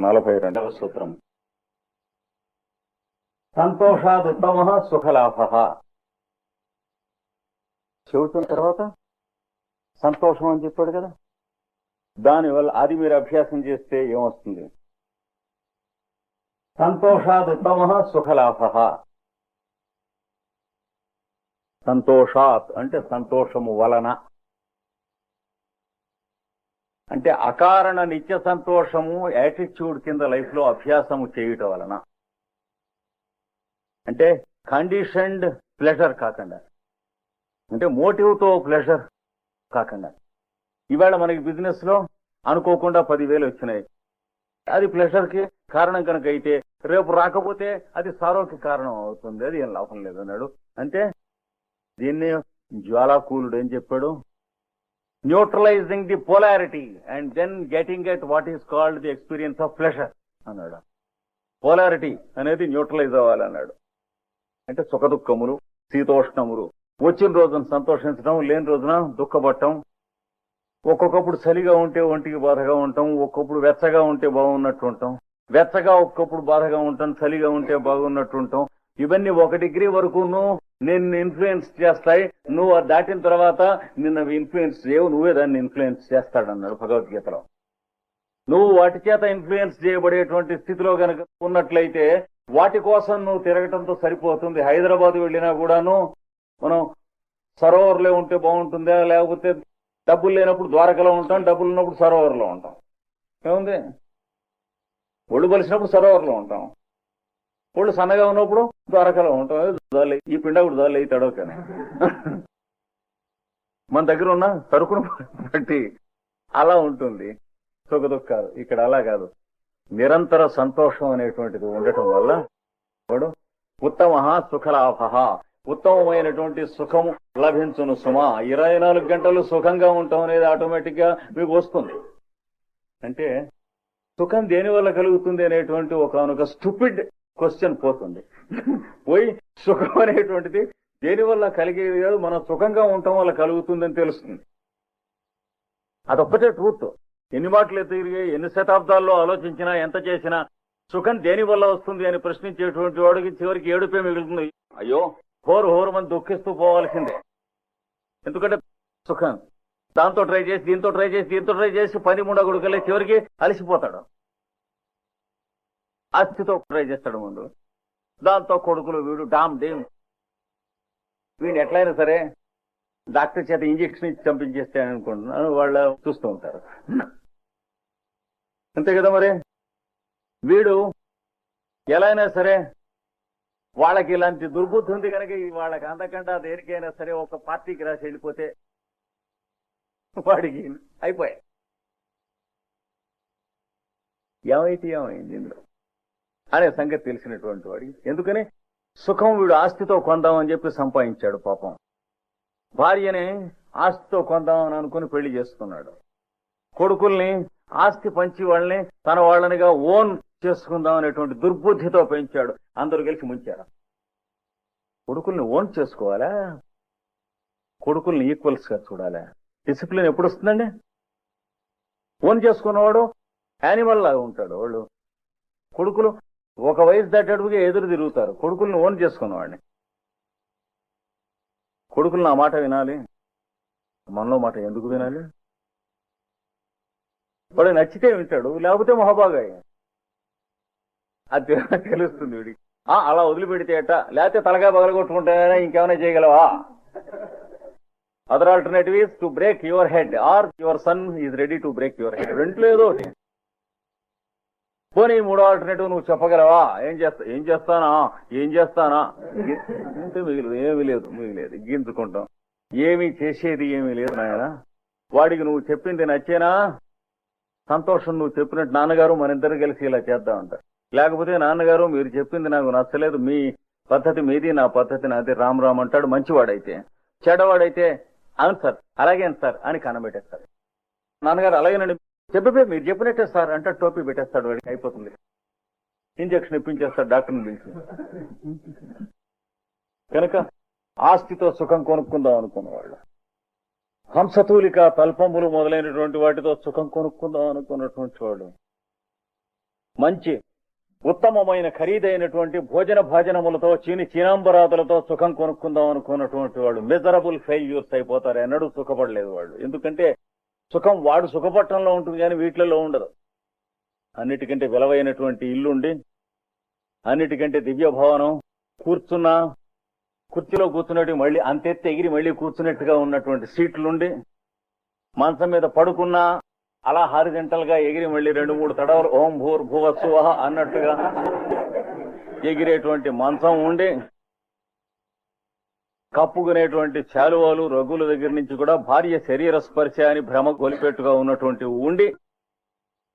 నలభై రెండవ సూత్రం. సంతోషాదుత్తమ సుఖలాభ. చెబుతున్న తర్వాత సంతోషం అని చెప్పాడు కదా. దానివల్ల అది మీరు అభ్యాసం చేస్తే ఏమొస్తుంది? సంతోషాదుత్తమ సుఖలాభ. సంతోషాత్ అంటే సంతోషము వలన. అంటే అకారణ నిత్య సంతోషము యాటిట్యూడ్ కింద లైఫ్లో అభ్యాసము చేయటం వలన. అంటే కండిషన్డ్ ప్లెజర్ కాకుండా. అంటే మోటివ్తో ప్లెజర్ కాకుండా. ఇవాళ మనకి బిజినెస్లో అనుకోకుండా పదివేలు వచ్చినాయి. అది ప్లెజర్కి కారణం కనుక అయితే రేపు రాకపోతే అది సారోకి కారణం అవుతుంది. అది ఏం లాభం లేదు అన్నాడు. అంటే దీన్ని జ్వాలాకూలుడు ఏం చెప్పాడు? Neutralising the polarity and then getting at what is called the experience of pleasure అన్నాడు. పోలారిటీ అనేది న్యూట్రలైజ్ అవ్వాలన్నాడు. అంటే సుఖ దుఃఖములు శీతోష్ణములు వచ్చిన రోజున సంతోషించడం లేని రోజున దుఃఖపడటం ఒక్కొక్కప్పుడు చలిగా ఉంటే ఒంటికి బాధగా ఉంటాం ఒక్కొప్పుడు వెచ్చగా ఉంటే బాగున్నట్టు ఉంటాం వెచ్చగా ఒక్కొప్పుడు బాధగా ఉంటాం చలిగా ఉంటే బాగున్నట్టు ఉంటాం ఇవన్నీ ఒక డిగ్రీ వరకు నిన్ను ఇన్ఫ్లుయెన్స్ చేస్తాయి. నువ్వు అది దాటిన తర్వాత నిన్ను ఇన్ఫ్లుయెన్స్ చేయవు. నువ్వే దాన్ని ఇన్ఫ్లుయెన్స్ చేస్తాడన్నాడు భగవద్గీతలో. నువ్వు వాటి చేత ఇన్ఫ్లుయెన్స్ చేయబడేటువంటి స్థితిలో గనక ఉన్నట్లయితే వాటి కోసం నువ్వు తిరగటంతో సరిపోతుంది. హైదరాబాద్ వెళ్ళినా కూడాను మనం సరోవర్లో ఉంటే బాగుంటుందా? లేకపోతే డబ్బులు లేనప్పుడు ద్వారకలో ఉంటాం డబ్బులు ఉన్నప్పుడు సరోవర్లో ఉంటాం. ఏముంది? ఒళ్ళు కలిసినప్పుడు సరోవర్లో ఉంటాం. ఒళ్ళు సన్నగా ఉన్నప్పుడు ద్వారకలో ఉంటుంది ఏ దారి ఈ పిండకుడు దారి అవుతాడో కానీ. మన దగ్గర ఉన్న సరుకును బట్టి అలా ఉంటుంది. సుఖ దుఃఖాలు. ఇక్కడ అలా కాదు. నిరంతర సంతోషం అనేటువంటిది ఉండటం వల్ల వాడు ఉత్తమ సుఖలాభ. ఉత్తమమైనటువంటి సుఖం లభించును సుమా. ఇరవై నాలుగు గంటలు సుఖంగా ఉంటాం అనేది ఆటోమేటిక్గా మీకు వస్తుంది. అంటే సుఖం దేని వల్ల కలుగుతుంది అనేటువంటి ఒక స్టూపిడ్ క్వశ్చన్ పోతుంది. పోయి సుఖం అనేటువంటిది దేని వల్ల కలిగేది కాదు మనం సుఖంగా ఉండటం వల్ల కలుగుతుందని తెలుస్తుంది. అదొక్కటే ట్రూత్. ఎన్ని మాటలు తిరిగి ఎన్ని శతాబ్దాల్లో ఆలోచించినా ఎంత చేసినా సుఖం దేని వల్ల వస్తుంది అని ప్రశ్నించేటువంటి వాడికి చివరికి ఏడుపే మిగులుతుంది. అయ్యో హోరు హోరు మనం దుఃఖిస్తూ పోవాల్సిందే. ఎందుకంటే సుఖం. దాంతో ట్రై చేసి దీంతో ట్రై చేసి దీంతో ట్రై చేసి పని ముండగుడుకెళ్ళి చివరికి అలసిపోతాడు. అస్థితో ట్రై చేస్తాడు ముందు. దాంతో కొడుకులు వీడు డామ్ డేమ్. వీడిని ఎట్లయినా సరే డాక్టర్ చేత ఇంజక్షన్ ఇచ్చి చంపించేస్తే అనుకుంటున్నాను. వాళ్ళు చూస్తూ ఉంటారు. అంతే కదా మరి? వీడు ఎలా అయినా సరే వాళ్ళకి ఇలాంటి దుర్బుద్ధి ఉంది కనుక వాళ్ళకి అందకుండా దేనికైనా సరే ఒక పార్టీకి రాసి వెళ్ళిపోతే వాడికి అయిపోయాయి. ఏమైతే ఏమైంది ఇందులో? అనే సంగతి తెలిసినటువంటి వాడి. ఎందుకని? సుఖం వీడు ఆస్తితో కొందామని చెప్పి సంపాదించాడు పాపం. భార్యని ఆస్తితో కొందామని అనుకుని పెళ్ళి చేసుకున్నాడు. కొడుకుల్ని ఆస్తి పంచి వాళ్ళని తన వాళ్ళనిగా ఓన్ చేసుకుందాం అనేటువంటి దుర్బుద్ధితో పెంచాడు. అందరూ కలిసి ముంచారు. కొడుకుల్ని ఓన్ చేసుకోవాలా? కొడుకుల్ని ఈక్వల్స్గా చూడాలా? డిసిప్లిన్ ఎప్పుడు వస్తుందండి? ఓన్ చేసుకున్నవాడు యానిమల్ లాగా ఉంటాడు వాళ్ళు. కొడుకులు ఒక వయసు దాటేటప్పుగా ఎదురు తిరుగుతారు. కొడుకుల్ని ఓన్ చేసుకున్నవాడిని కొడుకులు నా మాట వినాలి. మనలో మాట ఎందుకు వినాలి? వాడు నచ్చితే వింటాడు లేకపోతే మొహబాగాయి అది తెలుస్తుంది వీడికి. ఆ, అలా వదిలిపెడితే ఎట్ట? లేకపోతే తలగా పగలగొట్టుకుంటేనే ఇంకేమైనా చేయగలవా? Other alternative is to break your head or your son is ready to break your head రెంట్లో ఏదో ఒకటి. పోనీ మూడో ఆల్టర్నేటివ్ నువ్వు చెప్పగలవా? ఏం చేస్తా ఏం చేస్తానా? ఏం చేస్తానా? అంటే మిగిలేదు ఏమీ లేదు మిగిలేదు గింజుకుంటాం. ఏమీ చేసేది ఏమీ లేదు నాయన. వాడికి నువ్వు చెప్పింది నచ్చేనా? సంతోషం నువ్వు చెప్పినట్టు నాన్నగారు మన ఇద్దరు కలిసి ఇలా చేద్దామంట. లేకపోతే నాన్నగారు మీరు చెప్పింది నాకు నచ్చలేదు మీ పద్ధతి మీది నా పద్ధతి నాది రామ్ రామ్ అంటాడు మంచివాడైతే. చెడవాడైతే అవును సార్ అలాగే సార్ అని కనబెట్టేస్తారు. నాన్నగారు అలాగేనండి చెప్పే మీరు చెప్పినట్టే సార్ అంటే టోపీ పెట్టేస్తాడు వాడికి అయిపోతుంది. ఇంజక్షన్ ఇప్పించేస్తాడు డాక్టర్ని పిలిచి. కనుక ఆస్తితో సుఖం కొనుక్కుందాం అనుకున్నవాళ్ళు. హంసతూలిక తల్పములు మొదలైనటువంటి వాటితో సుఖం కొనుక్కుందాం అనుకున్నటువంటి వాడు మంచి ఉత్తమమైన ఖరీదైనటువంటి భోజన భాజనములతో చీని చీనాంబరాదులతో సుఖం కొనుక్కుందాం అనుకున్నటువంటి వాళ్ళు మిజరబుల్ ఫెయిల్యూర్స్ అయిపోతారు. ఎన్నడూ సుఖపడలేదు వాళ్ళు. ఎందుకంటే సుఖం వాడు సుఖపట్టణంలో ఉంటుంది కానీ వీటిలలో ఉండదు. అన్నిటికంటే విలువైనటువంటి ఇల్లుండి అన్నిటికంటే దివ్య భవనం కూర్చున్నా కుర్చీలో కూర్చున్నట్టు మళ్ళీ అంతెత్తి ఎగిరి మళ్ళీ కూర్చున్నట్టుగా ఉన్నటువంటి సీట్లుండి మంచం మీద పడుకున్నా అలా హారిజెంటల్గా ఎగిరి మళ్ళీ రెండు మూడు తడవలు ఓం భూర్ భువస్సువ అన్నట్టుగా ఎగిరేటువంటి మంచం ఉండి కప్పుకునేటువంటి శాలువాలు రగుల దగ్గర నుంచి కూడా భార్య శరీర స్పర్శ అని భ్రమ కొలిపెట్టుగా ఉన్నటువంటి ఉండి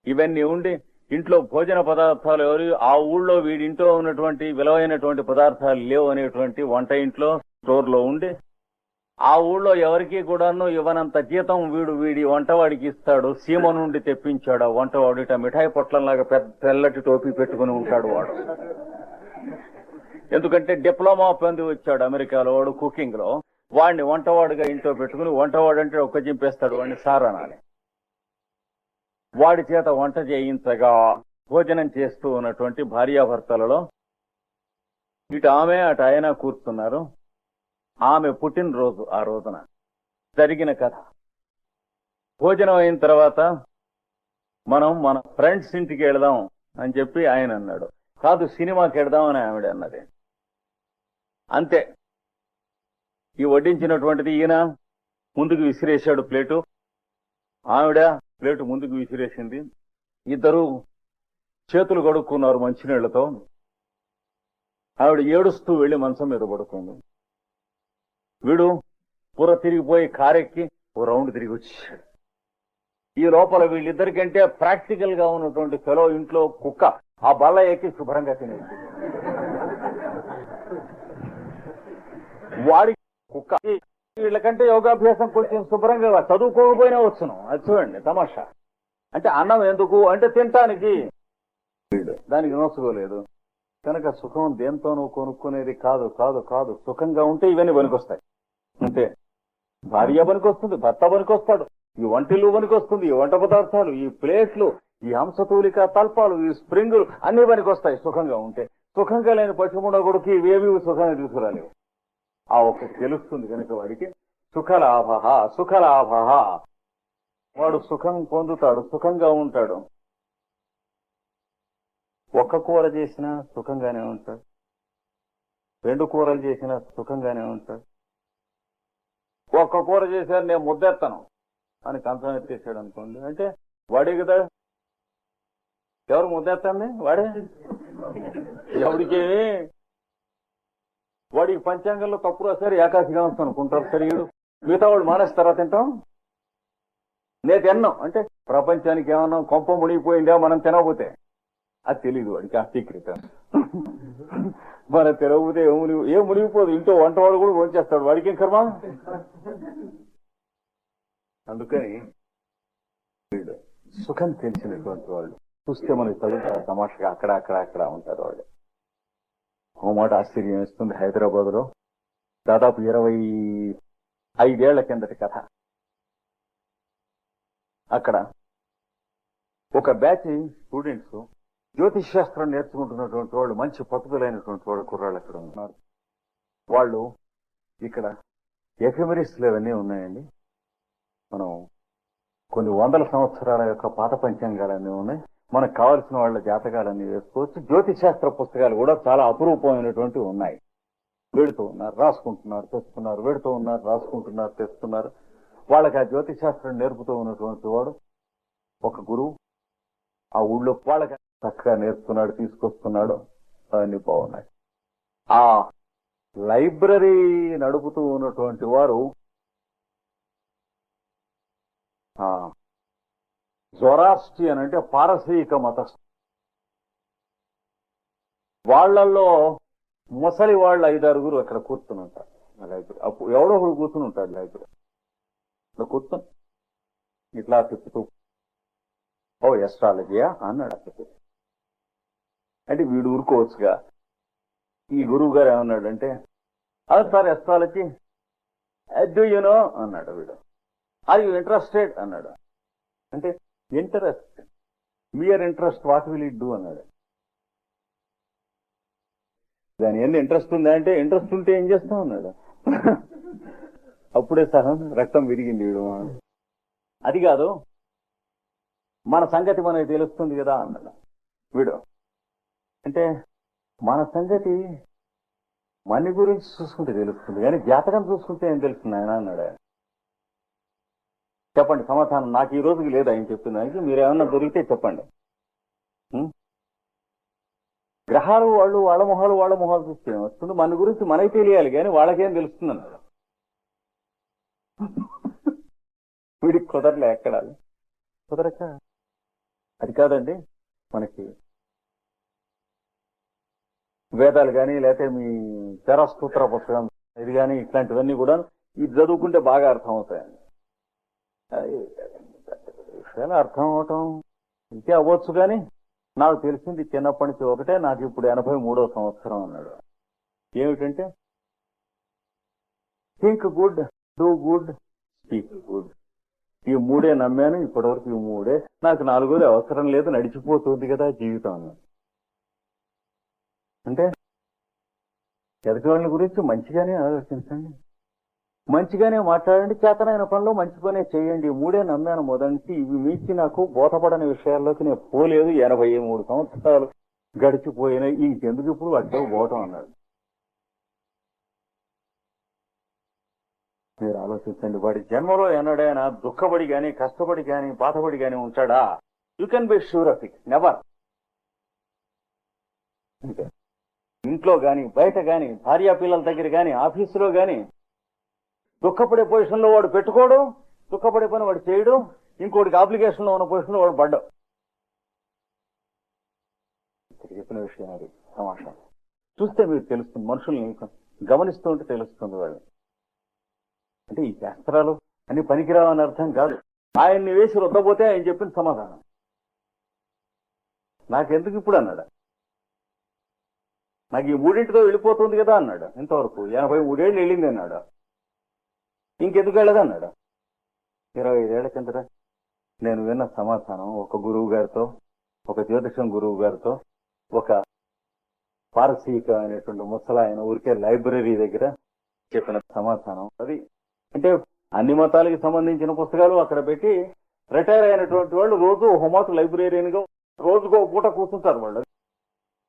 ఇవన్నీ ఉండి ఇంట్లో భోజన పదార్థాలు ఎవరు ఆ ఊళ్ళో వీడింట్లో ఉన్నటువంటి విలువైనటువంటి పదార్థాలు లేవు అనేటువంటి వంట ఇంట్లో స్టోర్లో ఉండి ఆ ఊళ్ళో ఎవరికి కూడాను ఇవ్వనంత జీతం వీడు వీడి వంటవాడికి ఇస్తాడు సీమ నుండి తెప్పించాడు ఆ వంటవాడు. ఇట మిఠాయి పొట్లంలాగా పెద్ద తెల్లటి టోపీ పెట్టుకుని ఉంటాడు వాడు. ఎందుకంటే డిప్లొమా పొంది వచ్చాడు అమెరికాలో వాడు కుకింగ్లో వాడిని వంటవాడుగా ఇంట్లో పెట్టుకుని వంటవాడు అంటే ఒక్క చింపేస్తాడు వాడిని సార్ అనాలి. వాడి చేత వంట చేయించగా భోజనం చేస్తూ ఉన్నటువంటి భార్యాభర్తలలో ఇటు ఆమె అటు ఆయన కూర్చున్నారు. ఆమె పుట్టినరోజు ఆ రోజున. జరిగిన కథ. భోజనం అయిన తర్వాత మనం మన ఫ్రెండ్స్ ఇంటికి వెళదాం అని చెప్పి ఆయన అన్నాడు. కాదు సినిమాకి వెళదాం అని ఆవిడ అన్నది. అంతే. ఈ వడ్డించినటువంటిది ఈయన ముందుకు విసిరేశాడు ప్లేటు. ఆవిడ ప్లేటు ముందుకు విసిరేసింది. ఇద్దరు చేతులు కడుక్కున్నారు మంచినీళ్ళతో. ఆవిడ ఏడుస్తూ వెళ్ళి మంచం మీద పడుకుంది. వీడు పుర తిరిగిపోయి కారెక్కి ఓ రౌండ్ తిరిగి వచ్చాడు ఈ లోపల వీళ్ళిద్దరికంటే ప్రాక్టికల్గా ఉన్నటువంటి ఫెలో ఇంట్లో కుక్క ఆ బల్ల ఎక్కి శుభ్రంగా తినేది వాడి కుక్క. వీళ్ళకంటే యోగాభ్యాసం కొంచెం శుభ్రంగా చదువుకోకపోయినా వచ్చును. అది చూడండి తమాషా. అంటే అన్నం ఎందుకు? అంటే తినటానికి. దానికి నోసుకోలేదు కనుక సుఖం దేంతోనూ కొనుక్కునేది కాదు కాదు కాదు. సుఖంగా ఉంటే ఇవన్నీ పనికొస్తాయి. అంతే. భార్య పనికొస్తుంది భర్త పనికొస్తాడు. ఈ వంటిల్లు పనికొస్తుంది ఈ వంట పదార్థాలు ఈ ప్లేట్లు ఈ హంసతూలిక తల్పాలు ఈ స్ప్రింగులు అన్ని పనికొస్తాయి సుఖంగా ఉంటే. సుఖంగా లేని పశ్చిముండ కొడుకు ఇవేవి సుఖాన్ని తీసుకురాలేవు. ఆ ఒక్క తెలుస్తుంది కనుక వాడికి సుఖలాభ సుఖలాభ వాడు సుఖం పొందుతాడు సుఖంగా ఉంటాడు. ఒక్క కూర చేసినా సుఖంగానే ఉంటాడు. రెండు కూరలు చేసినా సుఖంగానే ఉంటాడు. ఒక్క కూర చేశారు నేను ముద్దెత్తను అని కంచం ఎత్తేసాడు అనుకోండి. అంటే వాడే కదా ఎవరు ముద్దెత్తండి వాడే? ఎవరికి వాడికి పంచాంగంలో తప్పు రాశారు ఏకాశిగా అనుకుంటారు సరియుడు మిగతా వాడు మానేస్తారా తింటాం. నేను తిన్నాం. అంటే ప్రపంచానికి ఏమన్నా కొంప మునిగిపోయిందా? మనం తినకపోతే. అది తెలియదు వాడికి ఆ సీక్రెట్ మన తినకపోతే ఏం మునిగి ఏం మునిగిపోదు. ఇంట్లో వంటవాడు కూడా వంచేస్తాడు వాడికి ఏం కర్మ? అందుకని సుఖం తెలిసినటువంటి వాళ్ళు చూస్తే మనకి చదువుతారు తమాషగా అక్కడ అక్కడ అక్కడ ఉంటారు వాళ్ళు. హోమాట ఆశ్చర్యం ఇస్తుంది హైదరాబాద్లో దాదాపు ఇరవై ఐదేళ్ళ కిందటి కథ. అక్కడ ఒక బ్యాచ్ స్టూడెంట్స్ జ్యోతిష్ శాస్త్రం నేర్చుకుంటున్నటువంటి వాళ్ళు మంచి పట్టుదలైనటువంటి వాళ్ళు కుర్రాళ్ళు అక్కడ ఉన్నారు? వాళ్ళు ఇక్కడ ఎఫెమరీస్లు ఇవన్నీ ఉన్నాయండి. మనం కొన్ని వందల సంవత్సరాల యొక్క పాత పంచాంగాలన్నీ ఉన్నాయి. మనకు కావలసిన వాళ్ళ జాతకాలన్నీ వేసుకోవచ్చు. జ్యోతిష్ శాస్త్ర పుస్తకాలు కూడా చాలా అపురూపమైనటువంటివి ఉన్నాయి. వెడుతూ ఉన్నారు రాసుకుంటున్నారు తెస్తున్నారు వెడుతూ ఉన్నారు రాసుకుంటున్నారు తెస్తున్నారు. వాళ్ళకి ఆ జ్యోతిశాస్త్రం నేర్పుతూ ఉన్నటువంటి వాడు ఒక గురువు. ఆ ఊళ్ళో వాళ్ళకి చక్కగా నేర్పుతున్నాడు తీసుకొస్తున్నాడు. అవన్నీ బాగున్నాయి. ఆ లైబ్రరీ నడుపుతూ ఉన్నటువంటి వారు జొరాస్టియన్ అంటే పారసీక మత వాళ్ళల్లో ముసలి వాళ్ళు ఐదారుగురు అక్కడ కూర్చుని ఉంటారు. లైబ్రరీ. అప్పుడు ఎవడో ఒకడు కూర్చుని ఉంటాడు లైబ్రరీ. ఇట్లా కూర్చొని ఇట్లా తిప్పుతూ. ఓ ఎస్ట్రాలజీయా అన్నాడు అక్కడ అంటే వీడు ఊరుకోవచ్చుగా. ఈ గురువు గారు ఏమన్నాడంటే అది sir astrology do you know అన్నాడు వీడు. ఆర్ యు ఇంట్రెస్టెడ్ అన్నాడు. అంటే interest. Mere interest what will it do అన్నాడు. దాని ఎన్ని ఇంట్రెస్ట్ ఉందా అంటే ఇంట్రెస్ట్ ఉంటే ఏం చేస్తాం అన్నాడు. అప్పుడే సహం రక్తం విరిగింది వీడు. అది కాదు మన సంగతి మనకి తెలుస్తుంది కదా అన్నాడు. వీడు అంటే మన సంగతి మన గురించి చూసుకుంటే తెలుస్తుంది కానీ జాతకం చూసుకుంటే ఏం తెలుస్తుంది ఆయన అన్నాడు చెప్పండి సమాధానం. నాకు ఈ రోజుకి లేదు ఆయన చెప్తున్నానికి మీరు ఏమన్నా దొరికితే చెప్పండి. గ్రహాలు వాళ్ళు వాళ్ళ మొహాలు వాళ్ళ మొహాలు చూస్తే వస్తుంది మన గురించి మనకి తెలియాలి కానీ వాళ్ళకేం తెలుస్తుంది అన్నారు వీడికి కుదరలే ఎక్కడ? కుదరక? అది కాదండి మనకి వేదాలు కానీ లేకపోతే మీ చరస్తూత్ర పుస్తకం ఇది కానీ ఇట్లాంటివన్నీ కూడా ఇది చదువుకుంటే బాగా అర్థం అవుతాయండి విషయాలు అర్థం అవటం ఇంతే అవ్వచ్చు కానీ నాకు తెలిసింది చిన్నప్పటి నుంచి ఒకటే నాకు ఇప్పుడు ఎనభై మూడో సంవత్సరం అన్నాడు. ఏమిటంటే think good do good speak good ఈ మూడే నమ్మాను ఇప్పటివరకు ఈ మూడే. నాకు నాలుగోది అవసరం లేదు నడిచిపోతుంది కదా జీవితం. అంటే ఎదుటి వాళ్ళ గురించి మంచిగానే ఆలోచించండి. మంచిగానే మాట్లాడండి చేతనైన పనిలో మంచి పనే చేయండి. మూడే నమ్మాను మొదటి. ఇవి మించి నాకు బోధపడని విషయాల్లోకి నేను పోలేదు. ఎనభై మూడు సంవత్సరాలు గడిచిపోయినాయి. ఇంకెందుకు ఇప్పుడు అడ్డం పోవటం అన్నాడు. మీరు ఆలోచించండి వాడి జన్మలో ఎన్నడైనా దుఃఖపడి గాని కష్టపడి గాని బాధపడి గాని ఉంటాడా? You can be sure of it never ఇంట్లో గాని బయట గాని భార్యా పిల్లల దగ్గర గాని ఆఫీసులో గాని దుఃఖపడే పొజిషన్లో వాడు పెట్టుకోవడం దుఃఖపడే పని వాడు చేయడం ఇంకోటికి అప్లికేషన్లో ఉన్న పొజిషన్లో వాడు పడ్డం. చెప్పిన విషయం అది సమాచారం చూస్తే మీరు తెలుస్తుంది మనుషుల్ని గమనిస్తూ ఉంటే తెలుస్తుంది వాళ్ళు అంటే ఈ శాస్త్రాలు అన్ని పనికిరావని అర్థం కాదు. ఆయన్ని వేసి రుద్దపోతే ఆయన చెప్పిన సమాధానం. నాకెందుకు ఇప్పుడు అన్నాడు? నాకు ఈ మూడింటితో వెళ్ళిపోతుంది కదా అన్నాడు. ఇంతవరకు ఎనభై మూడేళ్ళు వెళ్ళింది అన్నాడు. ఇంకెందుకు వెళ్ళదు అన్నాడు ఇరవై ఐదేళ్ళ కిందట నేను విన్న సమాధానం ఒక గురువు గారితో ఒక జ్యోతిషం గురువు గారితో ఒక పారసీక అనేటువంటి ముసలాయన ఊరికే లైబ్రరీ దగ్గర చెప్పిన సమాధానం. అది అంటే అన్ని మతాలకి సంబంధించిన పుస్తకాలు అక్కడ పెట్టి రిటైర్ అయినటువంటి వాళ్ళు రోజు హోమాత్ లైబ్రరీన్గా రోజుకో పూట కూర్చుంటారు వాళ్ళు.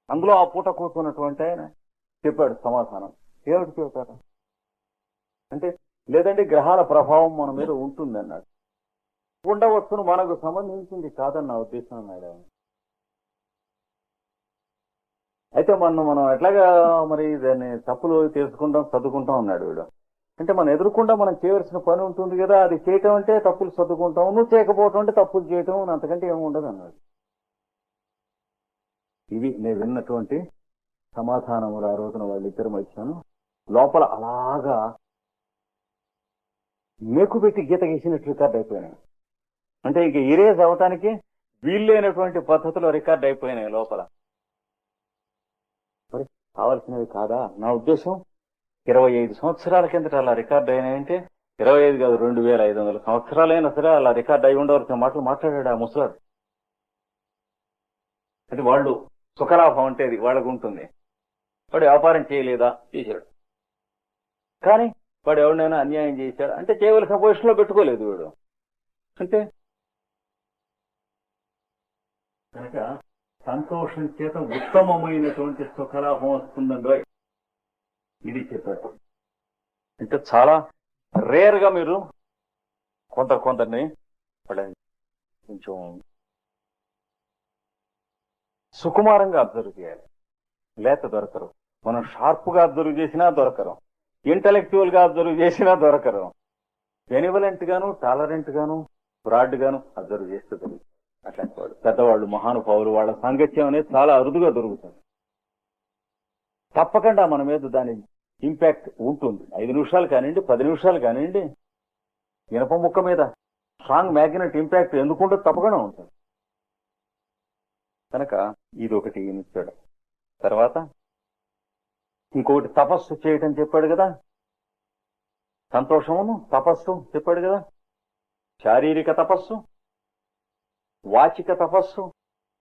అందులో ఆ పూట కూర్చున్నటువంటి ఆయన చెప్పాడు సమాధానం. ఏమిటి చెబుతారు అంటే లేదంటే గ్రహాల ప్రభావం మన మీద ఉంటుంది అన్నాడు ఉండవచ్చును మనకు సంబంధించింది కాదని నా ఉద్దేశం అన్నాడు ఆయన అయితే మనం మనం ఎట్లాగా మరి దాన్ని తప్పులు తెలుసుకుంటాం చదువుకుంటాం అన్నాడు వీడు. అంటే మనం ఎదురుకుండా మనం చేయవలసిన పని ఉంటుంది కదా అది చేయటం అంటే తప్పులు చదువుకుంటాం నువ్వు చేయకపోవటం అంటే తప్పులు చేయటం అంతకంటే ఏమి ఉండదు అన్నాడు. ఇవి నేను విన్నటువంటి సమాధానములు ఆ రోజున వాళ్ళిద్దరం వచ్చాను లోపల అలాగా మేకు పెట్టి గీత గీసినట్టు రికార్డ్ అయిపోయినాయి. అంటే ఇంక ఇరేజ్ అవటానికి వీల్లేనటువంటి పద్ధతిలో రికార్డ్ అయిపోయినాయి లోపల. మరి కావాల్సినవి కాదా? నా ఉద్దేశం ఇరవై ఐదు సంవత్సరాల కిందట అలా రికార్డ్ అయినాయంటే ఇరవై ఐదు కాదు రెండు వేల ఐదు వందల సంవత్సరాలైనా సరే అలా రికార్డ్ అయి ఉండవలసిన మాటలు మాట్లాడాడు ఆ ముసలాడు. అది వాళ్ళు సుఖలాభం అంటే అది వాళ్ళకు ఉంటుంది వాడు వ్యాపారం చేయలేదా? చేశాడు. కానీ వాడు ఎవరినైనా అన్యాయం చేశాడు. అంటే చేయవలసిన పొజిషన్లో పెట్టుకోలేదు వీడు. అంటే కనుక సంతోషం చేత ఉత్తమమైనటువంటి సుఖలాభం వస్తుందండి ఇది చెప్పాడు అంటే చాలా రేర్గా మీరు కొంత కొందరిని కొంచెం సుకుమారంగా అబ్జర్వ్ చేయాలి. లేత దొరకరు. మనం షార్ప్గా అబ్జర్వ్ చేసినా దొరకరు. ఇంటలెక్చువల్గా అబ్జర్వ్ చేసినా దొరకరు. బెనివలెంట్ గాను టాలరెంట్ గాను బ్రాడ్ గాను అబ్జర్వ్ చేస్తే దొరుకుతుంది. అట్లాంటి వాడు. పెద్దవాళ్ళు మహానుభావులు వాళ్ళ సాంగత్యం అనేది చాలా అరుదుగా దొరుకుతుంది. తప్పకుండా మన మీద దాని ఇంపాక్ట్ ఉంటుంది. ఐదు నిమిషాలు కానివ్వండి పది నిమిషాలు కానివ్వండి ఇనప ముక్క మీద స్ట్రాంగ్ మ్యాగ్నెట్ ఇంపాక్ట్ ఎందుకుంటే తప్పకుండా ఉంటుంది. కనుక ఇది ఒకటి ఇచ్చాడు తర్వాత ఇంకోటి తపస్సు చేయటం చెప్పాడు కదా. సంతోషమును తపస్సు చెప్పాడు కదా. శారీరక తపస్సు వాచిక తపస్సు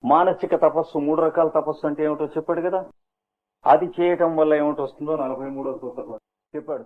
మానసిక తపస్సు మూడు రకాల తపస్సు అంటే ఏమిటో చెప్పాడు కదా. అది చేయటం వల్ల ఏమిటి వస్తుందో నలభై మూడో సూత్రంలో చెప్పాడు.